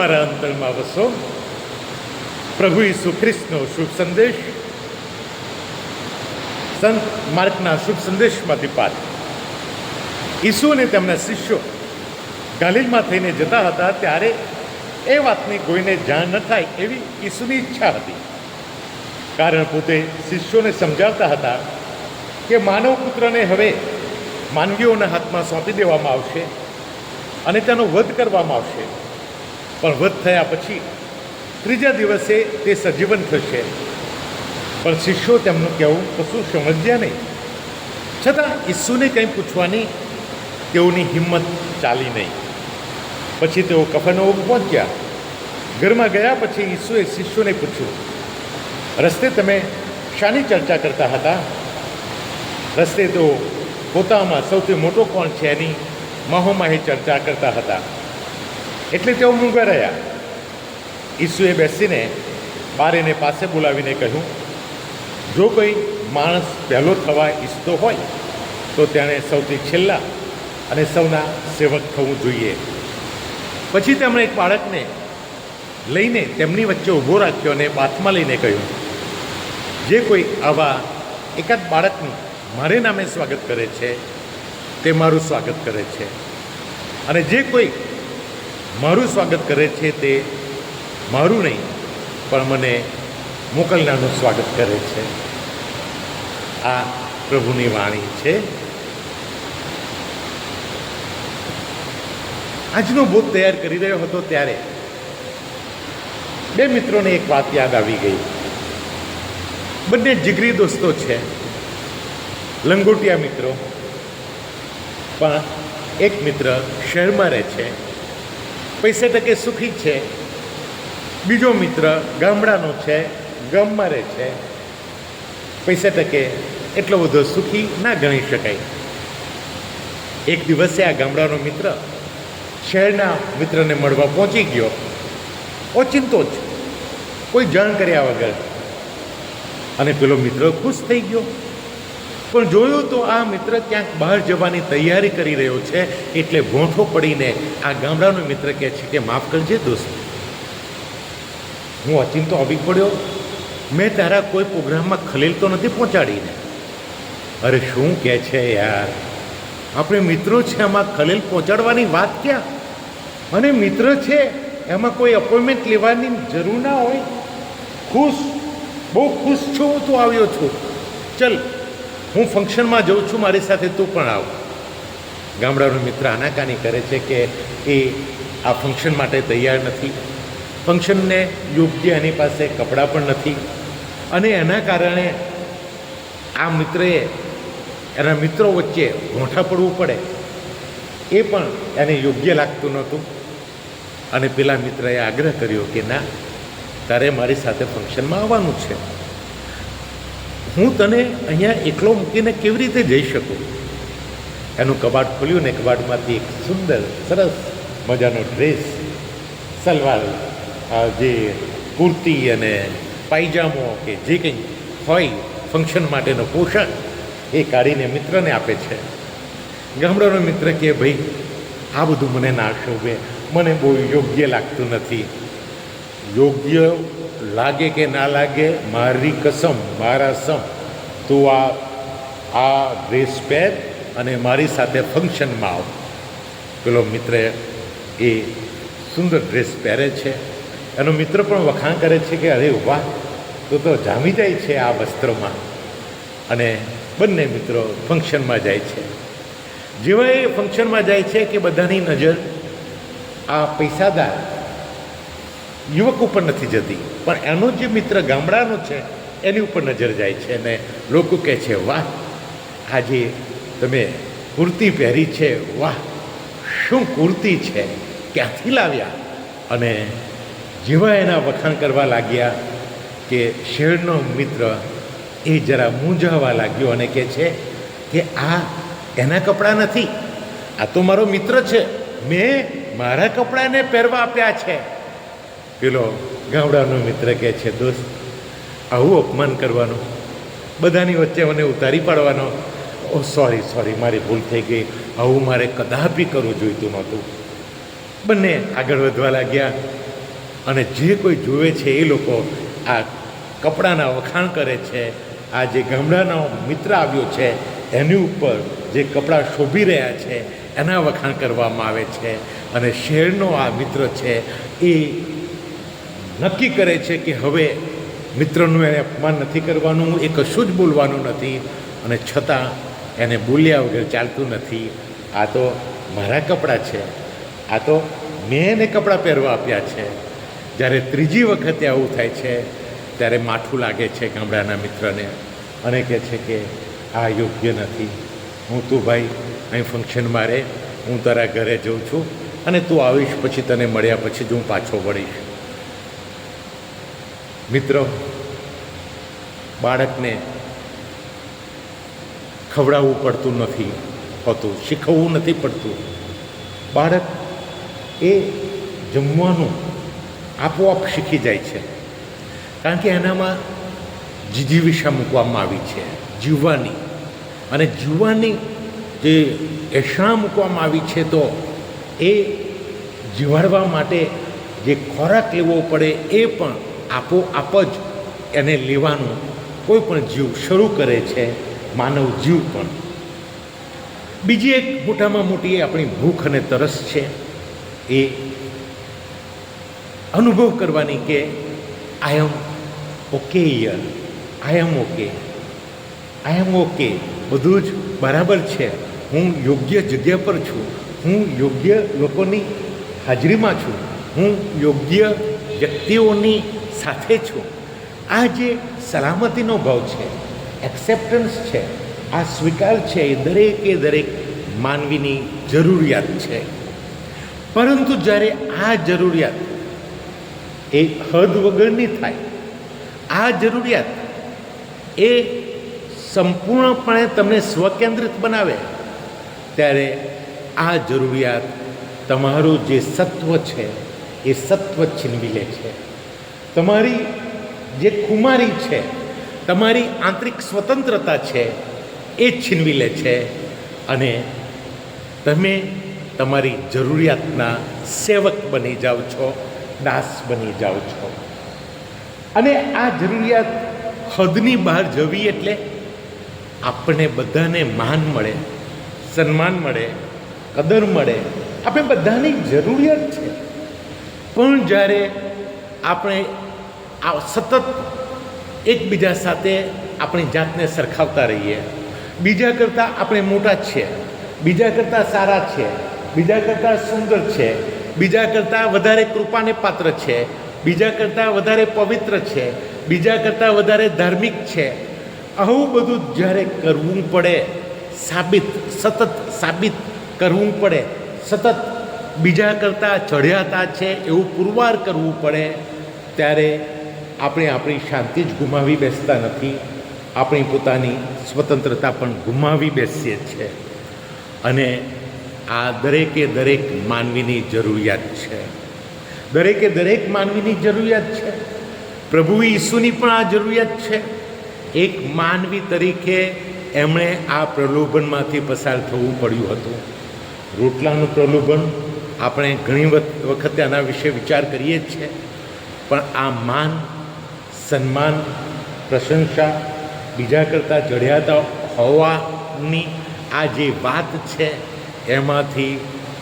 અમારા અંતરમાં વસો પ્રભુ ઈસુ ખ્રિસ્તનો શુભ સંદેશ સંત માર્કના શુભ સંદેશમાંથી પાઠ ઈસુ અને તેમના શિષ્યો ગાલિલમાં થઈને જતા હતા ત્યારે એ વાતની કોઈને જાણ ન થાય એવી ઈસુની ઈચ્છા હતી. કારણ પોતે શિષ્યોને સમજાવતા હતા કે માનવ પુત્રને હવે માનવીઓના હાથમાં સોંપી દેવામાં આવશે અને તેનો વધ કરવામાં આવશે. પણ વધ થયા પછી ત્રીજા દિવસે તે સજીવન થશે. પણ શિષ્યો તેમનું કહેવું કશું સમજ્યા નહીં. છતાં ઈસુને કંઈ પૂછવાની તેઓની હિંમત ચાલી નહીં. પછી તેઓ કફનો પહોંચ્યા. ઘરમાં ગયા પછી ઈસુએ શિષ્યોને પૂછ્યું, રસ્તે તમે શાની ચર્ચા કરતા હતા? રસ્તે તો પોતામાં સૌથી મોટો કોણ છે એની માહોમાહી ચર્ચા કરતા હતા. એટલે તેઓ મૂંગા રહ્યા. ઈસુએ બેસીને બારીને પાસે બોલાવીને કહ્યું, જો કોઈ માણસ પહેલો થવા ઈચ્છતો હોય, તો તેણે સૌથી છેલ્લા અને સૌના સેવક થવું જોઈએ. પછી તેમણે એક બાળકને લઈને તેમની વચ્ચે ઊભો રાખ્યો અને બાથમાં લઈને કહ્યું, જે કોઈ આવા એકાદ બાળકનું મારે નામે સ્વાગત કરે છે, તે મારું સ્વાગત કરે છે. અને જે કોઈ મારું સ્વાગત કરે છે તે મારું નહીં, પણ મને મોકલનારનું સ્વાગત કરે છે. આ પ્રભુની વાણી છે. આજનો બોધ તૈયાર કરી રહ્યો હતો ત્યારે બે મિત્રોને એક વાત યાદ આવી ગઈ. બંને જીગરી દોસ્તો છે. લંગોટિયા મિત્રો, પણ એક મિત્ર શહેરમાં રહે છે. પૈસે ટકે સુખી છે. બીજો મિત્ર ગામડાનો છે, ગામમાં રહે છે. પૈસે ટકે એટલો બધો સુખી ના ગણી શકાય. એક દિવસે આ ગામડાનો મિત્ર શહેરના મિત્રને મળવા પહોંચી ગયો. ઓચિંતો જ. કોઈ જાણ કર્યા વગર. અને પેલો મિત્ર ખુશ થઈ ગયો. પણ જોયું તો આ મિત્ર ક્યાંક બહાર જવાની તૈયારી કરી રહ્યો છે, એટલે ગોંઠો પડીને આ ગામડાનો મિત્ર કહે છે કે માફ કરજે દોસ્ત. હું અચિંતો આવી પડ્યો. મેં તારા કોઈ પ્રોગ્રામમાં ખલેલ તો નથી પહોંચાડીને. અરે શું કહે છે યાર? આપણે મિત્રો છે આમાં ખલેલ પહોંચાડવાની વાત ક્યાં? અને મિત્ર છે એમાં કોઈ અપોઇન્ટમેન્ટ લેવાની જરૂર ના હોય? ખુશ? બહુ ખુશ છું હું તું આવ્યો છું. ચલ હું ફંક્શનમાં જઉં છું, મારી સાથે તું પણ આવ. ગામડાનો મિત્ર આનાકાની કરે છે કે એ આ ફંક્શન માટે તૈયાર નથી. ફંક્શનને યોગ્ય એની પાસે કપડાં પણ નથી. અને એના કારણે આ મિત્રએ, એના મિત્રો વચ્ચે મોઠા પડવું પડે. એ પણ એને યોગ્ય લાગતું નહોતું. અને પેલા મિત્રએ આગ્રહ કર્યો કે ના, તારે મારી સાથે ફંક્શનમાં આવવાનું છે. હું તને અહીંયા એકલો મૂકીને કેવી રીતે જઈ શકું? એનું કબાટ ખોલ્યું ને કબાટમાંથી એક સુંદર, સરસ મજાનો ડ્રેસ, સલવાર જે કુર્તી અને પાયજામો કે જે કંઈ હોય ફંક્શન માટેનો પોશાક, એ કાઢીને મિત્રને આપે છે. ગામડાનો મિત્ર કે ભાઈ, આ બધું મને ના શોભે. મને બહુ યોગ્ય લાગતું નથી. યોગ્ય લાગે કે ના લાગે, મારી કસમ, મારા સમ, તું આ આ ડ્રેસ પહેર અને મારી સાથે ફંક્શનમાં આવ. પેલો મિત્ર એ સુંદર ડ્રેસ પહેરે છે. એનો મિત્ર પણ વખાણ કરે છે કે, અરે વાહ, તો તો જામી જાય છે આ વસ્ત્રોમાં. અને બંને મિત્રો ફંક્શનમાં જાય છે. જેવા એ ફંક્શનમાં જાય છે કે બધાની નજર આ પૈસાદાર યુવક ઉપર નથી જતી. પણ એનો જે મિત્ર ગામડાનો છે, એની ઉપર નજર જાય છે અને લોકો કહે છે, વાહ, આજે તમે કુર્તી પહેરી છે, વાહ, શું કુર્તી છે? ક્યાંથી લાવ્યા? અને જેવા એના વખાણ કરવા લાગ્યા કે શેરનો મિત્ર એ જરા મૂંઝાવા લાગ્યો અને કહે છે કે, આ એના કપડાં નથી. આ તો મારો મિત્ર છે. મેં મારા કપડાને પહેરવા આપ્યા છે. પેલો ગામડાનો મિત્ર કહે છે, દોસ્ત, આવું અપમાન કરવાનું, બધાની વચ્ચે મને ઉતારી પાડવાનો, ઓ સોરી સોરી મારી ભૂલ થઈ ગઈ. આવું મારે કદાપી કરવું જોઈતું નહોતું. બંને આગળ વધવા લાગ્યા અને જે કોઈ જુએ છે એ લોકો આ કપડાના વખાણ કરે છે. આ જે ગામડાનો મિત્ર આવ્યો છે, એની ઉપર જે કપડાં શોભી રહ્યા છે, એના વખાણ કરવામાં આવે છે. અને શહેરનો આ મિત્ર છે, એ નક્કી કરે છે કે હવે મિત્રનું એને અપમાન નથી કરવાનું, એ કશું જ બોલવાનું નથી અને છતાં એને બોલ્યા વગર ચાલતું નથી. આ તો મારા કપડાં છે. આ તો મેં એને કપડાં પહેરવા આપ્યા છે. જ્યારે ત્રીજી વખતે આવું થાય છે, ત્યારે માઠું લાગે છે ગામડાના મિત્રને અને કહે છે કે આ યોગ્ય નથી. હું તું ભાઈ, અહીં ફંક્શન મારે, હું તારા ઘરે જઉં છું અને તું આવીશ પછી તને મળ્યા પછી જ હું પાછો વળીશ. મિત્રો, બાળકને ખવડાવવું પડતું નથી, હોતું, શીખવવું નથી પડતું. બાળક એ જમવાનું આપોઆપ શીખી જાય છે. કારણ કે એનામાં જીજીવિષા મૂકવામાં આવી છે, જીવવાની. અને જીવવાની જે એષણા મૂકવામાં આવી છે તો એ જીવાડવા માટે જે ખોરાક લેવો પડે એ પણ આપોઆપ જ એને લેવાનું કોઈ પણ જીવ શરૂ કરે છે, માનવ જીવ પણ. બીજી એક મોટામાં મોટી આપણી ભૂખ અને તરસ છે. એ અનુભવ કરવાની કે I am okay year I am okay I am okay બધું જ બરાબર છે. હું યોગ્ય જગ્યા પર છું. હું યોગ્ય લોકોની હાજરીમાં છું. હું યોગ્ય વ્યક્તિઓની સાથે છું. આ જે સલામતીનો ભાવ છે એક્સેપ્ટન્સ છે, આ સ્વીકાર છે એ દરેકે દરેક માનવીની જરૂરિયાત છે. પરંતુ જ્યારે આ જરૂરિયાત એ હદ વગરની થાય, આ જરૂરિયાત એ સંપૂર્ણપણે તમને સ્વકેન્દ્રિત બનાવે, ત્યારે આ જરૂરિયાત તમારું જે સત્વ છે એ સત્વ છીનવી લે છે. તમારી જે ખુમારી છે, તમારી આંતરિક સ્વતંત્રતા છે, એ છીનવી લે છે. અને તમે તમારી જરૂરિયાતના સેવક બની જાઓ છો, દાસ બની જાઓ છો. અને આ જરૂરિયાત હદની બહાર જવી એટલે આપણે બધાને માન મળે, સન્માન મળે, કદર મળે. આપણે બધાની જરૂરિયાત છે. પણ જ્યારે આપણે આ સતત એકબીજા સાથે આપણી જાતને સરખાવતા રહીએ. બીજા કરતાં આપણે મોટા છીએ. બીજા કરતાં સારા છે બીજા કરતાં સુંદર છે. બીજા કરતાં વધારે કૃપાને પાત્ર છે. બીજા કરતાં વધારે પવિત્ર છે. બીજા કરતાં વધારે ધાર્મિક છે. આવું બધું જ્યારે કરવું પડે, સાબિત, સતત સાબિત કરવું પડે, સતત બીજા કરતાં ચઢિયાતા છે એવું પુરવાર કરવું પડે, ત્યારે આપણે આપણી શાંતિ જ ગુમાવી બેસતા નથી. આપણી પોતાની સ્વતંત્રતા પણ ગુમાવી બેસીએ છીએ. અને આ દરેકે દરેક માનવીની જરૂરિયાત છે. દરેકે દરેક માનવીની જરૂરિયાત છે. પ્રભુ ઈસુની પણ આ જરૂરિયાત છે. એક માનવી તરીકે એમણે આ પ્રલોભનમાંથી પસાર થવું પડ્યું હતું. રોટલાનું પ્રલોભન આપણે ઘણી વખતે આના વિશે વિચાર કરીએ જ છીએ. પણ આ માન સન્માન, પ્રશંસા, બીજા કરતાં ચઢિયાતા હોવાની આ જે વાત છે, એમાંથી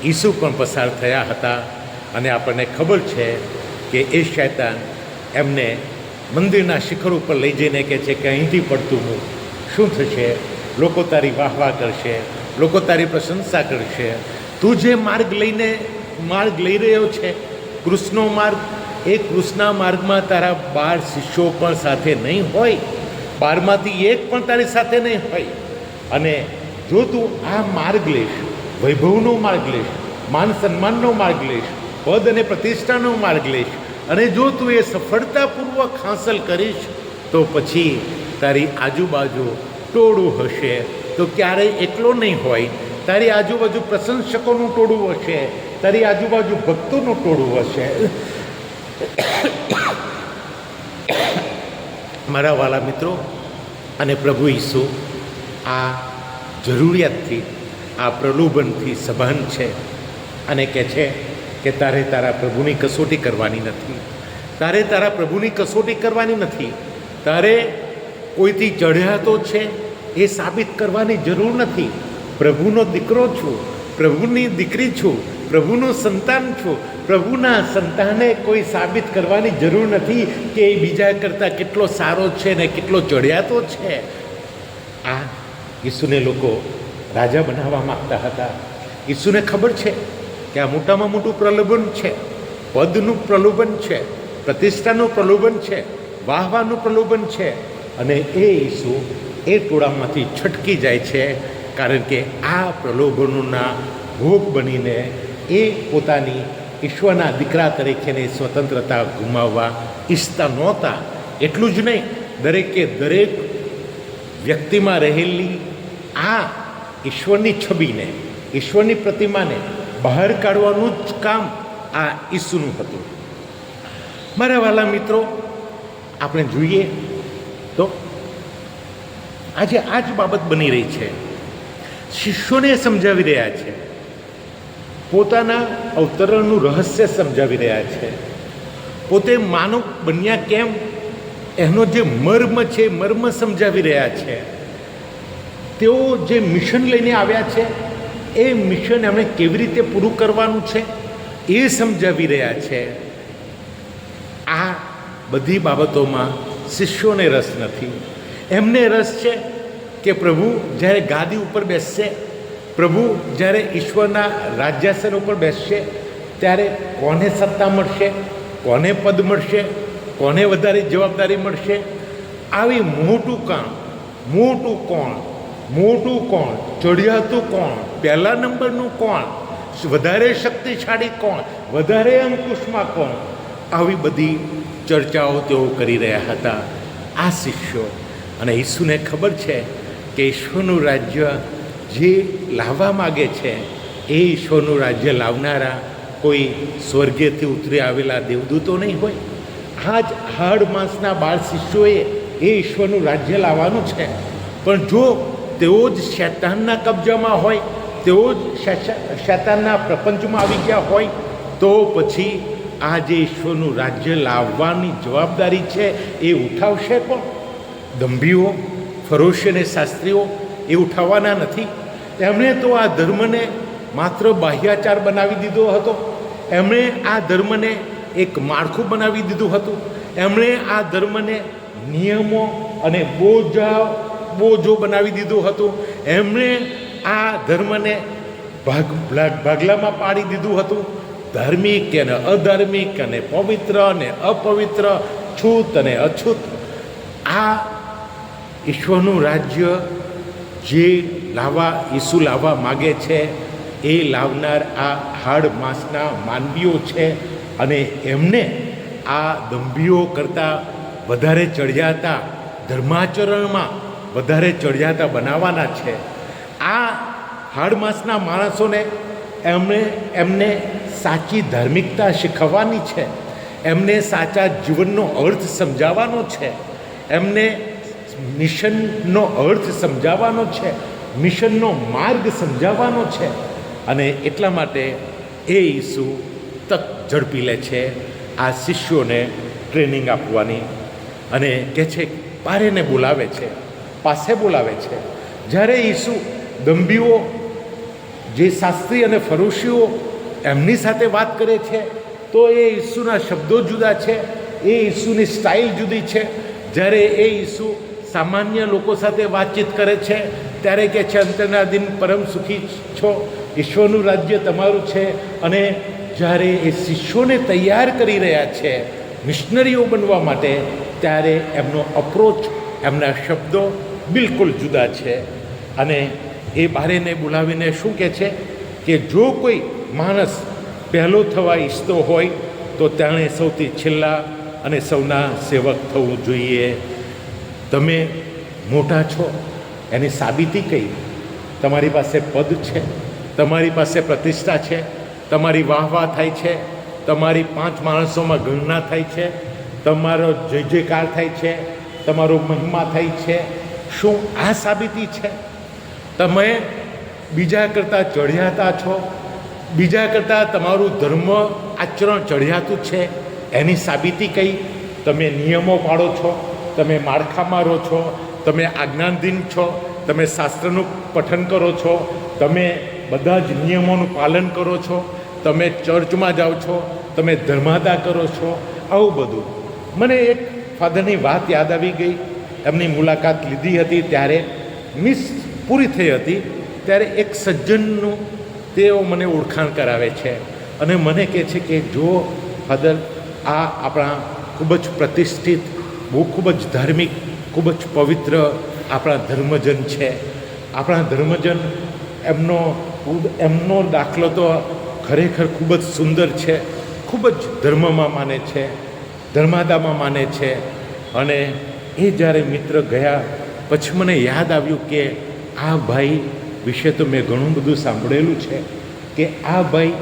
ઈસુ પણ પસાર થયા હતા અને આપણને ખબર છે કે એ શૈતાન એમને મંદિરના શિખર ઉપર લઈ જઈને કહે છે કે અહીંથી પડતું હું શું થશે? લોકો તારી વાહ વાહ કરશે, લોકો તારી પ્રશંસા કરશે. તું જે માર્ગ લઈને માર્ગ લઈ રહ્યો છે, કૃષ્ણનો માર્ગ એ કૃષ્ણા માર્ગમાં તારા બાર શિષ્યો પણ સાથે નહીં હોય, બારમાંથી એક પણ તારી સાથે નહીં હોય. અને જો તું આ માર્ગ લેશ, વૈભવનો માર્ગ લેશ, માન સન્માનનો માર્ગ લેશ, પદ અને પ્રતિષ્ઠાનો માર્ગ લેશ, અને જો તું એ સફળતાપૂર્વક હાંસલ કરીશ, તો પછી તારી આજુબાજુ ટોળું હશે. તો ક્યારેય એકલો નહીં હોય. તારી આજુબાજુ પ્રશંસકોનું ટોળું હશે. તારી આજુબાજુ ભક્તોનું ટોળું હશે. મારા વાલા મિત્રો અને પ્રભુ ઈસુ, આ જરૂરિયાતથી, આ પ્રલોભનથી સભાન છે અને કહે છે કે તારે તારા પ્રભુની કસોટી કરવાની નથી. તારે તારા પ્રભુની કસોટી કરવાની નથી. તારે કોઈથી ચઢ્યા તો છે એ સાબિત કરવાની જરૂર નથી. પ્રભુનો દીકરો છું, પ્રભુની દીકરી છું પ્રભુનું સંતાન છું. પ્રભુના સંતાને કોઈ સાબિત કરવાની જરૂર નથી કે એ બીજા કરતાં કેટલો સારો છે ને કેટલો ચઢિયાતો છે. આ ઈસુને લોકો રાજા બનાવવા માગતા હતા. ઈસુને ખબર છે કે આ મોટામાં મોટું પ્રલોભન છે. પદનું પ્રલોભન છે, પ્રતિષ્ઠાનું પ્રલોભન છે, વાહવાનું પ્રલોભન છે અને એ ઈસુ એ ટોળામાંથી છટકી જાય છે. કારણ કે આ પ્રલોભનોના ભોગ બનીને એ પોતાની ઈશ્વરના દીકરા તરીકેની સ્વતંત્રતા ગુમાવવા ઈચ્છતા નહોતા. એટલું જ નહીં, દરેકે દરેક વ્યક્તિમાં રહેલી આ ઈશ્વરની છબીને, ઈશ્વરની પ્રતિમાને બહાર કાઢવાનું જ કામ આ ઈસુનું હતું. મારા વાલા મિત્રો, આપણે જોઈએ તો આજે આ જ બાબત બની રહી છે. શિષ્યોને સમજાવી રહ્યા છે. પોતાના અવતરણનું રહસ્ય સમજાવી રહ્યા છે. પોતે માનવ બન્યા કેમ? એનો જે મર્મ છે, મર્મ સમજાવી રહ્યા છે. તેઓ જે મિશન લઈને આવ્યા છે, એ મિશન એમણે કેવી રીતે પૂરું કરવાનું છે, એ સમજાવી રહ્યા છે. આ બધી બાબતોમાં શિષ્યોને રસ નથી. એમને રસ છે કે પ્રભુ જ્યારે ગાદી ઉપર બેસશે પ્રભુ જ્યારે ઈશ્વરના રાજ્યાસન ઉપર બેસશે, ત્યારે કોને સત્તા મળશે, કોને પદ મળશે, કોને વધારે જવાબદારી મળશે? આવી મોટું કામ, મોટું કોણ મોટું કોણ ચડિયાતું કોણ, પહેલા નંબરનું કોણ, વધારે શક્તિશાળી કોણ, વધારે અંકુશમાં કોણ? આવી બધી ચર્ચાઓ તેઓ કરી રહ્યા હતા. આ શિષ્યો, અને ઈસુને ખબર છે કે ઈશ્વરનું રાજ્ય જે લાવવા માગે છે, એ ઈશ્વરનું રાજ્ય લાવનારા કોઈ સ્વર્ગેથી ઉતરી આવેલા દેવદૂતો નહીં હોય. આ જ હાડ માસના બાળ શિષ્યોએ એ ઈશ્વરનું રાજ્ય લાવવાનું છે. પણ જો તેઓ જ શૈતાનના કબજામાં હોય, તેઓ જ શૈતા- શૈતાનના પ્રપંચમાં આવી ગયા હોય, તો પછી આ જે ઈશ્વરનું રાજ્ય લાવવાની જવાબદારી છે, એ ઉઠાવશે કોણ? દંભીઓ, ફરોશી અને શાસ્ત્રીઓ એ ઉઠાવવાના નથી. એમણે તો આ ધર્મને માત્ર બાહ્યાચાર બનાવી દીધો હતો. એમણે આ ધર્મને એક માળખું બનાવી દીધું હતું. એમણે આ ધર્મને નિયમો અને બોજા બોજો બનાવી દીધું હતું. એમણે આ ધર્મને ભાગ, ભાગ- ભાગલામાં પાડી દીધું હતું. ધાર્મિક અને અધાર્મિક અને પવિત્ર અને અપવિત્ર, છૂત અને અછૂત. આ ઈશ્વરનું રાજ્ય જે લાવવા ઈસુ લાવવા માગે છે, એ લાવનાર આ હાડ માસના માનવીઓ છે અને એમને આ દંભીઓ કરતાં વધારે ચડિયાતા ધર્માચરણમાં વધારે ચડિયાતા બનાવવાના છે. આ હાડ માસના માણસોને એમણે એમને સાચી ધાર્મિકતા શીખવવાની છે. એમને સાચા જીવનનો અર્થ સમજાવવાનો છે. એમને મિશનનો અર્થ સમજાવવાનો છે, મિશનનો માર્ગ સમજાવવાનો છે. અને એટલા માટે એ ઈસુ તક ઝડપી લે છે, આ શિષ્યોને ટ્રેનિંગ આપવાની. અને કહે છે, પારેને બોલાવે છે, પાસે બોલાવે છે. જ્યારે ઈસુ દંભીઓ જે શાસ્ત્રી અને ફરોશીઓ એમની સાથે વાત કરે છે, તો એ ઈસુના શબ્દો જુદા છે, એ ઈસુની સ્ટાઇલ જુદી છે. જ્યારે એ ઈસુ સામાન્ય લોકો સાથે વાતચીત કરે છે, ત્યારે કે છે, અંતરના દિન પરમ સુખી છો. ઈશ્વરનું રાજ્ય તમારું છે અને જ્યારે એ શિષ્યોને તૈયાર કરી રહ્યા છે મિશનરીઓ બનવા માટે, ત્યારે એમનો અપ્રોચ એમના શબ્દો બિલકુલ જુદા છે. અને એ બારેને બોલાવીને શું કહે છે કે જો કોઈ માણસ પહેલો થવા ઈચ્છતો હોય, તો તેણે સૌથી છેલ્લા અને સૌના સેવક થવું જોઈએ. તમે મોટા છો, એની સાબિતી કઈ? તમારી પાસે પદ છે, તમારી પાસે પ્રતિષ્ઠા છે, તમારી વાહ વાહ થાય છે, તમારી પાંચ માણસોમાં ગણના થાય છે, તમારો જય જયકાર થાય છે, તમારો મહિમા થાય છે. શું આ સાબિતી છે? તમે બીજા કરતાં ચઢિયાતા છો, બીજા કરતાં તમારું ધર્મ આચરણ ચઢિયાતું છે, એની સાબિતી કઈ? તમે નિયમો પાળો છો તમે માળખામાં રહો છો, તમે આજ્ઞાધીન છો, તમે શાસ્ત્રનું પઠન કરો છો, તમે બધા જ નિયમોનું પાલન કરો છો, તમે ચર્ચમાં જાઓ છો, તમે ધર્માદા કરો છો, આવું બધું. મને એક ફાધરની વાત યાદ આવી ગઈ. એમની મુલાકાત લીધી હતી ત્યારે મિસ પૂરી થઈ હતી. ત્યારે એક સજ્જનનું તેઓ મને ઓળખાણ કરાવે છે અને મને કહે છે કે જો ફાધર આ આપણા ખૂબ જ પ્રતિષ્ઠિત બહુ ખૂબ જ ધાર્મિક, ખૂબ જ પવિત્ર આપણા ધર્મજન છે. આપણા ધર્મજન એમનો એમનો દાખલો તો ખરેખર ખૂબ જ સુંદર છે. ખૂબ જ ધર્મમાં માને છે, ધર્માદામાં માને છે. અને એ જ્યારે મિત્ર ગયા, પછી મને યાદ આવ્યું કે આ ભાઈ વિશે તો મેં ઘણું બધું સાંભળેલું છે કે આ ભાઈ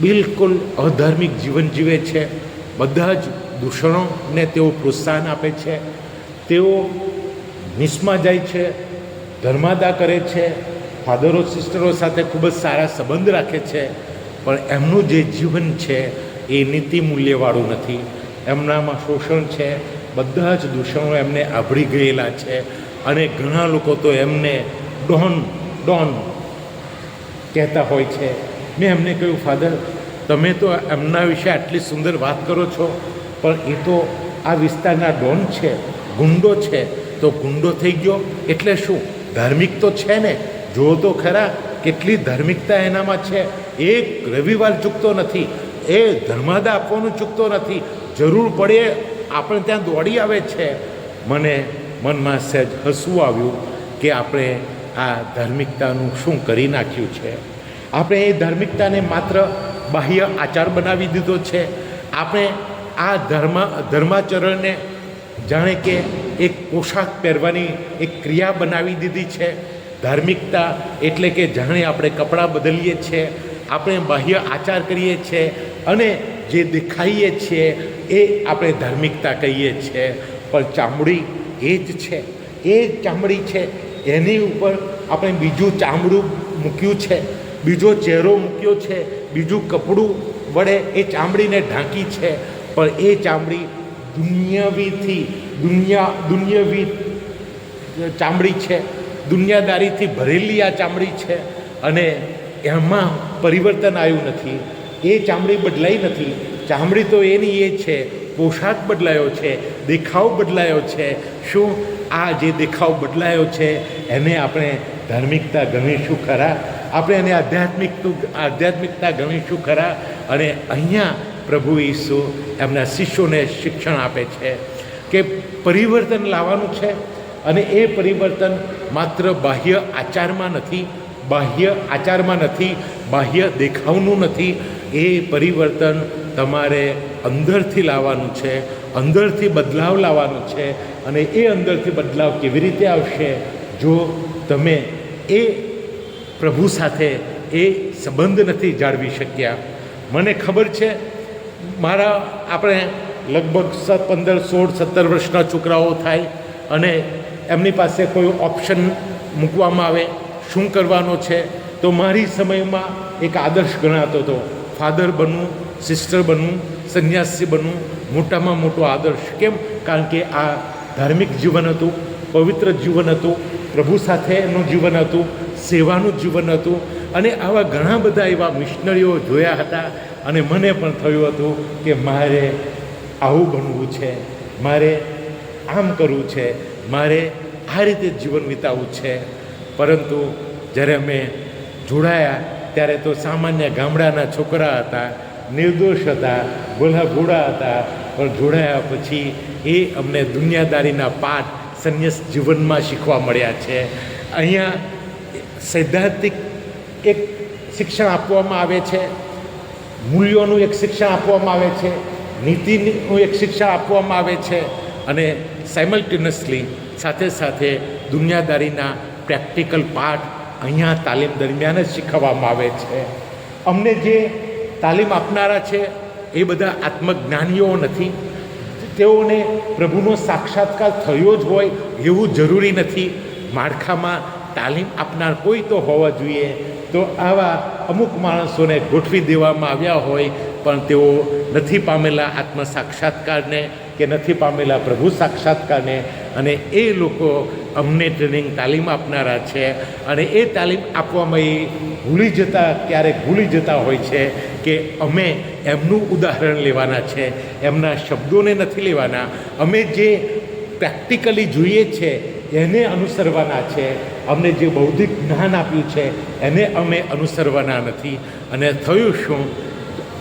બિલકુલ અધાર્મિક જીવન જીવે છે. બધા જ દૂષણોને તેઓ પ્રોત્સાહન આપે છે. તેઓ નિસમાં જાય છે, ધર્માદા કરે છે, ફાધરો, સિસ્ટરો સાથે ખૂબ જ સારા સંબંધ રાખે છે. પણ એમનું જે જીવન છે એ નીતિ મૂલ્યવાળું નથી. એમનામાં શોષણ છે, બધા જ દૂષણો એમને આભળી ગયેલા છે અને ઘણા લોકો તો એમને ડોન ડોન કહેતા હોય છે. મેં એમને કહ્યું, ફાધર, તમે તો એમના વિશે આટલી સુંદર વાત કરો છો. પણ એ તો આ વિસ્તારના ડોન છે, ગુંડો છે. તો ગુંડો થઈ ગયો એટલે શું? ધાર્મિક તો છે ને. જો તો ખરા, કેટલી ધાર્મિકતા એનામાં છે. એક રવિવાર ચૂકતો નથી, એ ધર્માદા આપવાનું ચૂકતો નથી. જરૂર પડે આપણે ત્યાં દોડી આવે છે. મને મનમાં સહેજ હસવું આવ્યું કે આપણે આ ધાર્મિકતાનું શું કરી નાખ્યું છે. આપણે એ ધાર્મિકતાને માત્ર બાહ્ય આચાર બનાવી દીધો છે. આપણે આ ધર્મ, ધર્માચરણને જાણે કે એક પોશાક પહેરવાની એક ક્રિયા બનાવી દીધી છે. ધાર્મિકતા એટલે કે જાણે આપણે કપડાં બદલીએ છીએ, આપણે બાહ્ય આચાર કરીએ છીએ અને જે દેખાઈએ છીએ એ આપણે ધાર્મિકતા કહીએ છીએ. પણ ચામડી એ જ છે, એ ચામડી છે. એની ઉપર આપણે બીજું ચામડું મૂક્યું છે, બીજો ચહેરો મૂક્યો છે, બીજું કપડું વડે એ ચામડીને ઢાંકી છે. પણ એ ચામડી દુનિયાવીથી, દુનિયા, દુનિયાવી ચામડી છે, દુનિયાદારીથી ભરેલી આ ચામડી છે અને એમાં પરિવર્તન આવ્યું નથી. એ ચામડી બદલાઈ નથી. ચામડી તો એની એ છે, પોશાક બદલાયો છે, દેખાવ બદલાયો છે. શું આ જે દેખાવ બદલાયો છે, એને આપણે ધાર્મિકતા ગણીશું ખરા? આપણે એને આધ્યાત્મિક આધ્યાત્મિકતા ગણીશું ખરા? અને અહીંયા પ્રભુ ઈસુ એમના શિષ્યોને શિક્ષણ આપે છે કે પરિવર્તન લાવવાનું છે અને એ પરિવર્તન માત્ર બાહ્ય આચારમાં નથી, બાહ્ય આચારમાં નથી, બાહ્ય દેખાવનું નથી. એ પરિવર્તન તમારે અંદરથી લાવવાનું છે, અંદરથી બદલાવ લાવવાનું છે અને એ અંદરથી બદલાવ કેવી રીતે આવશે? જો તમે એ પ્રભુ સાથે એ સંબંધ નથી જાળવી શક્યા. મને ખબર છે મારા આપણે લગભગ પંદર, સોળ, સત્તર વર્ષના છોકરાઓ થાય અને એમની પાસે કોઈ ઓપ્શન મૂકવામાં આવે, શું કરવાનો છે, તો મારી સમયમાં એક આદર્શ ગણાતો હતો. ફાધર બનવું, સિસ્ટર બનવું, સંન્યાસી બનવું, મોટામાં મોટો આદર્શ. કેમ? કારણ કે આ ધાર્મિક જીવન હતું, પવિત્ર જીવન હતું, પ્રભુ સાથેનું જીવન હતું, સેવાનું જીવન હતું. અને આવા ઘણા બધા એવા મિશનરીઓ જોયા હતા અને મને પણ થયું હતું કે મારે આવું બનવું છે. મારે આમ કરવું છે. મારે આ રીતે જીવન વિતાવવું છે. પરંતુ જ્યારે અમે જોડાયા, ત્યારે તો સામાન્ય ગામડાના છોકરા હતા, નિર્દોષ હતા ભોલા ભોળા હતા. પણ જોડાયા પછી એ અમને દુનિયાદારીના પાઠ સંન્યાસ જીવનમાં શીખવા મળ્યા છે. અહીંયા સૈદ્ધાંતિક એક શિક્ષણ આપવામાં આવે છે. મૂલ્યોનું એક શિક્ષણ આપવામાં આવે છે, નીતિનું એક શિક્ષણ આપવામાં આવે છે અને સાયમલ્ટેનિયસલી સાથે સાથે દુનિયાદારીના પ્રેક્ટિકલ પાઠ અહીંયા તાલીમ દરમિયાન જ શીખવવામાં આવે છે. અમને જે તાલીમ આપનારા છે એ બધા આત્મજ્ઞાનીઓ નથી. તેઓને પ્રભુનો સાક્ષાત્કાર થયો જ હોય એવું જરૂરી નથી. માળખામાં તાલીમ આપનાર કોઈ તો હોવા જોઈએ. તો આવા અમુક માણસોને ગોઠવી દેવામાં આવ્યા હોય, પણ તેઓ નથી પામેલા આત્મ સાક્ષાત્કારને કે નથી પામેલા પ્રભુ સાક્ષાત્કારને. અને એ લોકો અમને ટ્રેનિંગ તાલીમ આપનારા છે અને એ તાલીમ આપવામાં એ ભૂલી જતા, ક્યારેક ભૂલી જતા હોય છે કે અમે એમનું ઉદાહરણ લેવાના છે, એમના શબ્દોને નથી લેવાના. અમે જે પ્રેક્ટિકલી જોઈએ છે, એને અનુસરવાના છે. અમને જે બૌદ્ધિક જ્ઞાન આપ્યું છે, એને અમે અનુસરવાના નથી. અને થયું શું?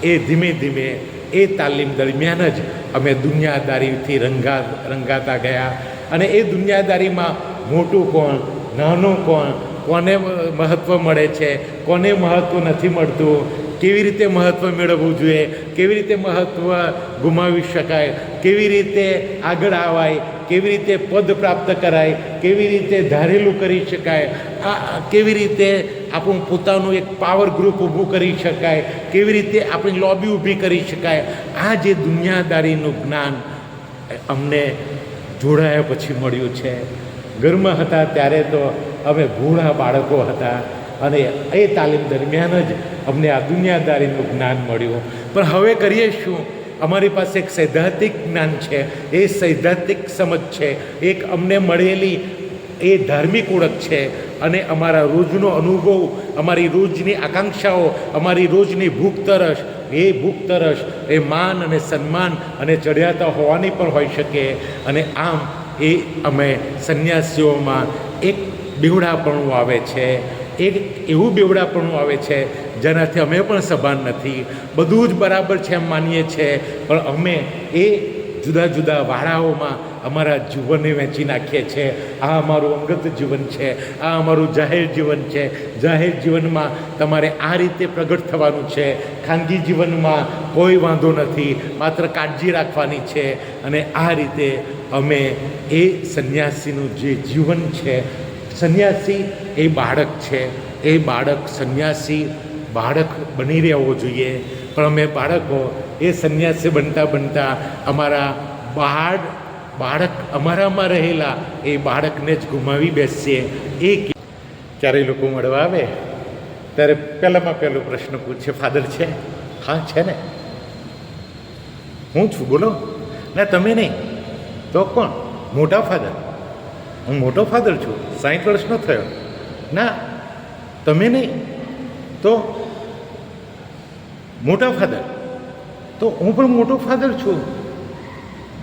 એ ધીમે ધીમે એ તાલીમ દરમિયાન જ અમે દુનિયાદારીથી રંગા, રંગાતા ગયા. અને એ દુનિયાદારીમાં મોટું કોણ, નાનું કોણ, કોને મહત્ત્વ મળે છે, કોને મહત્ત્વ નથી મળતું, કેવી રીતે મહત્ત્વ મેળવવું જોઈએ, કેવી રીતે મહત્ત્વ ગુમાવી શકાય, કેવી રીતે આગળ આવાય કેવી રીતે પદ પ્રાપ્ત કરાય, કેવી રીતે ધારેલું કરી શકાય, આ કેવી રીતે આપણું પોતાનું એક પાવર ગ્રુપ ઊભું કરી શકાય, કેવી રીતે આપણી લોબી ઊભી કરી શકાય, આ જે દુનિયાદારીનું જ્ઞાન અમને જોડાયા પછી મળ્યું છે. ઘરમાં હતા ત્યારે તો અમે ભૂણા બાળકો હતા અને એ તાલીમ દરમિયાન જ અમને આ દુનિયાદારીનું જ્ઞાન મળ્યું. પણ હવે કરીએ શું? અમારી પાસે એક સૈદ્ધાંતિક જ્ઞાન છે. એ સૈદ્ધાંતિક સમજ છે. એક અમને મળેલી એ ધાર્મિક ઓળખ છે. અને અમારા રોજનો અનુભવ, અમારી રોજની આકાંક્ષાઓ, અમારી રોજની ભૂખ તરસ એ ભૂખ તરસ એ માન અને સન્માન અને ચઢિયાતા હોવાની પણ હોઈ શકે. અને આમ એ અમે સંન્યાસીઓમાં એક બીવડાપણું આવે છે. એક એવું બેવડાપણું આવે છે, જેનાથી અમે પણ સભાન નથી. બધું જ બરાબર છે એમ માનીએ છીએ પણ અમે એ જુદા જુદા વાળાઓમાં અમારા જીવનને વહેંચી નાખીએ છીએ આ અમારું અંગત જીવન છે, આ અમારું જાહેર જીવન છે. જાહેર જીવનમાં તમારે આ રીતે પ્રગટ થવાનું છે. ખાનગી જીવનમાં કોઈ વાંધો નથી, માત્ર કાળજી રાખવાની છે. અને આ રીતે અમે એ સંન્યાસીનું જે જીવન છે સંન્યાસી એ બાળક છે. એ બાળક સંન્યાસી બાળક બની રહેવો જોઈએ. પણ અમે બાળકો એ સંન્યાસી બનતા બનતા અમારા બાળ બાળક અમારામાં રહેલા એ બાળકને જ ગુમાવી બેસીએ. એ જ્યારે લોકો મળવા આવે? ત્યારે પહેલાંમાં પહેલો પ્રશ્ન પૂછે, ફાધર છે? હા, છે ને. હું છું, બોલો. ના, તમે નહીં. તો કોણ? મોટા ફાધર. હું મોટો ફાધર છું સાઠ વર્ષનો થયો. ના, તમે નહીં. તો મોટા ફાધર. તો હું પણ મોટો ફાધર છું.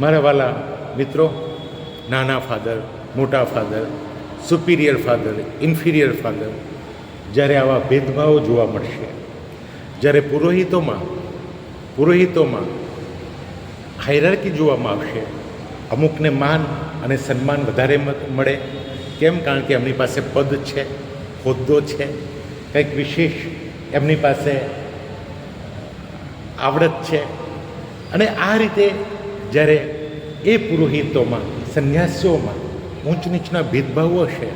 મારા વાલા મિત્રો, નાના ફાધર, મોટા father superior father inferior father, જ્યારે આવા ભેદભાવો જોવા મળશે, જ્યારે પુરોહિતોમાં પુરોહિતોમાં હાયરાર્કી જોવામાં આવશે, અમુકને માન અને સન્માન વધારે મળે. કેમ? કારણ કે એમની પાસે પદ છે, હોદ્દો છે, કંઈક વિશેષ એમની પાસે આવડત છે. અને આ રીતે જ્યારે એ પુરોહિતોમાં, સંન્યાસીઓમાં ઊંચ નીચના ભેદભાવો હશે,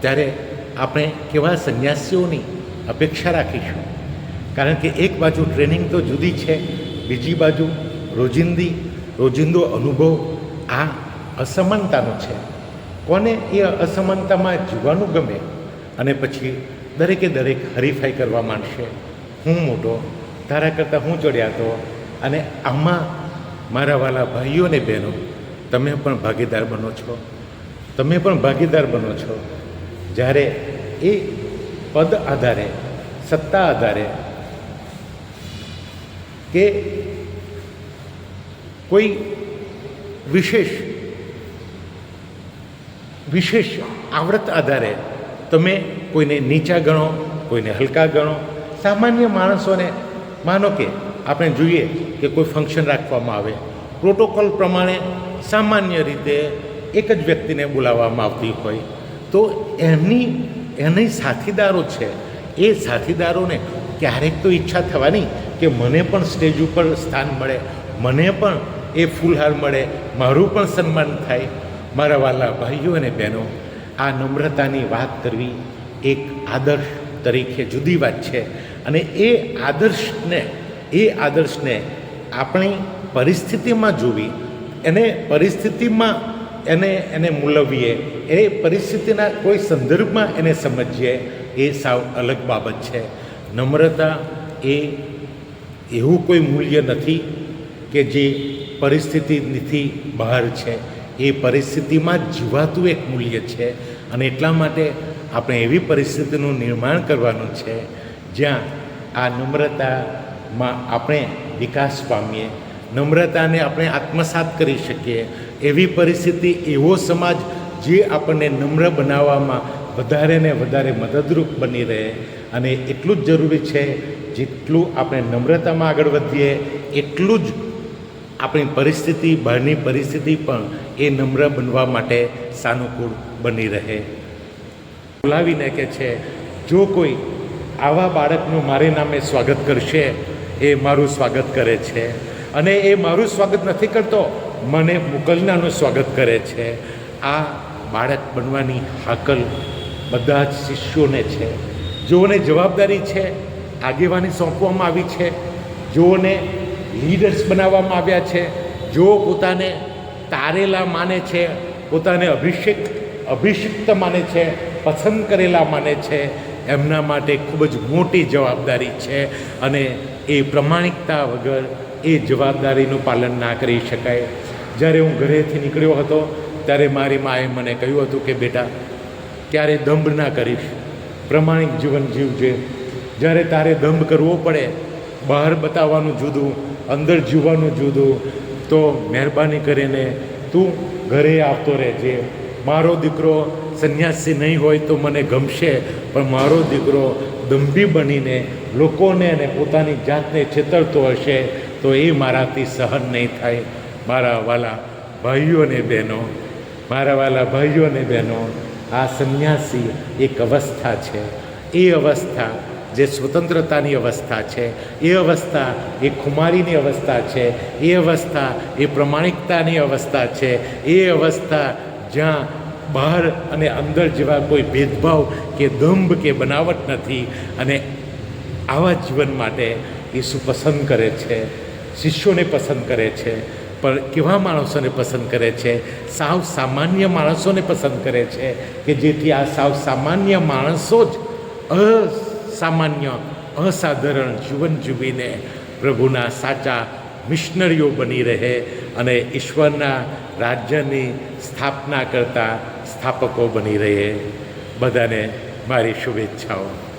ત્યારે આપણે કેવા સંન્યાસીઓની અપેક્ષા રાખીશું? કારણ કે એક બાજુ ટ્રેનિંગ તો જુદી છે, બીજી બાજુ રોજિંદી, રોજિંદો અનુભવ આ અસમાનતાનો છે. કોને એ અસમાનતામાં જીવવાનું ગમે અને પછી દરેકે દરેક હરીફાઈ કરવા માંડશે. હું મોટો, તારા કરતાં હું ચડ્યાતો અને આમાં મારા વાલા ભાઈઓ અને બહેનો, તમે પણ ભાગીદાર બનો છો. તમે પણ ભાગીદાર બનો છો. જ્યારે એ પદ આધારે, સત્તા આધારે કે કોઈ વિશેષ વિશેષ આવડત આધારે તમે કોઈને નીચા ગણો, કોઈને હલકા ગણો. સામાન્ય માણસોને માનો કે આપણે જોઈએ કે કોઈ ફંક્શન રાખવામાં આવે. પ્રોટોકોલ પ્રમાણે સામાન્ય રીતે એક જ વ્યક્તિને બોલાવવામાં આવતી હોય. તો એમની એની સાથીદારો છે, એ સાથીદારોને ક્યારેક તો ઈચ્છા થવાની કે મને પણ સ્ટેજ ઉપર સ્થાન મળે, મને પણ એ ફૂલહાર મળે, મારું પણ સન્માન થાય. મારા વાલા ભાઈઓ અને બહેનો, આ નમ્રતાની વાત કરવી એક આદર્શ તરીકે જુદી વાત છે. અને એ આદર્શને એ આદર્શને આપણી પરિસ્થિતિમાં જોવી, એને પરિસ્થિતિમાં એને એને મૂલવીએ, એ પરિસ્થિતિના કોઈ સંદર્ભમાં એને સમજીએ, એ સાવ અલગ બાબત છે. નમ્રતા એ એવું કોઈ મૂલ્ય નથી કે જે પરિસ્થિતિથી બહાર છે. એ પરિસ્થિતિમાં જીવાતું એક મૂલ્ય છે. અને એટલા માટે આપણે એવી પરિસ્થિતિનું નિર્માણ કરવાનું છે, જ્યાં આ નમ્રતામાં આપણે વિકાસ પામીએ, નમ્રતાને આપણે આત્મસાત કરી શકીએ. એવી પરિસ્થિતિ, એવો સમાજ જે આપણને નમ્ર બનાવવામાં વધારે ને વધારે મદદરૂપ બની રહે. અને એટલું જ જરૂરી છે, જેટલું આપણે નમ્રતામાં આગળ વધીએ, એટલું જ આપણી પરિસ્થિતિ, બહારની પરિસ્થિતિ પણ એ નમ્ર બનવા માટે સાનુકૂળ બની રહે. બોલાવીને કે છે, જો કોઈ આવા બાળકનું મારે નામે સ્વાગત કરશે, એ મારું સ્વાગત કરે છે. અને એ મારું સ્વાગત નથી કરતો, મને મોકલનાનું સ્વાગત કરે છે. આ બાળક બનવાની હાકલ બધા જ શિષ્યોને છે. જેઓને જવાબદારી છે, આગેવાની સોંપવામાં આવી છે, જેઓને લીડર્સ બનાવવામાં આવ્યા છે, જેઓ પોતાને તારેલા માને છે, પોતાને અભિષેક, અભિષિક્ત માને છે, પસંદ કરેલા માને છે, એમના માટે ખૂબ જ મોટી જવાબદારી છે અને એ પ્રમાણિકતા વગર એ જવાબદારીનું પાલન ના કરી શકાય. જ્યારે હું ઘરેથી નીકળ્યો હતો, ત્યારે મારી માએ મને કહ્યું હતું કે, બેટા ત્યારે દંભ ના કરીશ? પ્રમાણિક જીવન જીવજે. જ્યારે તારે દંભ કરવો પડે, બહાર બતાવવાનું જુદું, અંદર જીવવાનું જુદું તો મહેરબાની કરીને તું ઘરે આવતો રહેજે. મારો દીકરો સંન્યાસી નહીં હોય તો મને ગમશે, પણ મારો દીકરો દંભી બનીને લોકોને અને પોતાની જાતને છેતરતો હશે, તો એ મારાથી સહન નહીં થાય. મારા વાલા ભાઈઓ અને બહેનો, મારા વાલા ભાઈઓ અને બહેનો, આ સંન્યાસી એક અવસ્થા છે. એ અવસ્થા જે સ્વતંત્રતાની અવસ્થા છે, એ અવસ્થા, એ ખુમારીની અવસ્થા છે, એ અવસ્થા, એ પ્રમાણિકતાની અવસ્થા છે, એ અવસ્થા જ્યાં બહાર અને અંદર જેવા કોઈ ભેદભાવ કે દંભ કે બનાવટ નથી અને આવા જીવન માટે ઈસુ પસંદ કરે છે, શિષ્યોને પસંદ કરે છે, પણ કેવા માણસોને પસંદ કરે છે? સાવ સામાન્ય માણસોને પસંદ કરે છે કે જેથી આ સાવ સામાન્ય માણસો જ અસામાન્ય અસાધારણ જીવન જીવીને પ્રભુના સાચા મિશનરીઓ બની રહે અને ઈશ્વરના રાજ્યની સ્થાપના કરતા સ્થાપકો બની રહે. બધાને મારી શુભેચ્છાઓ.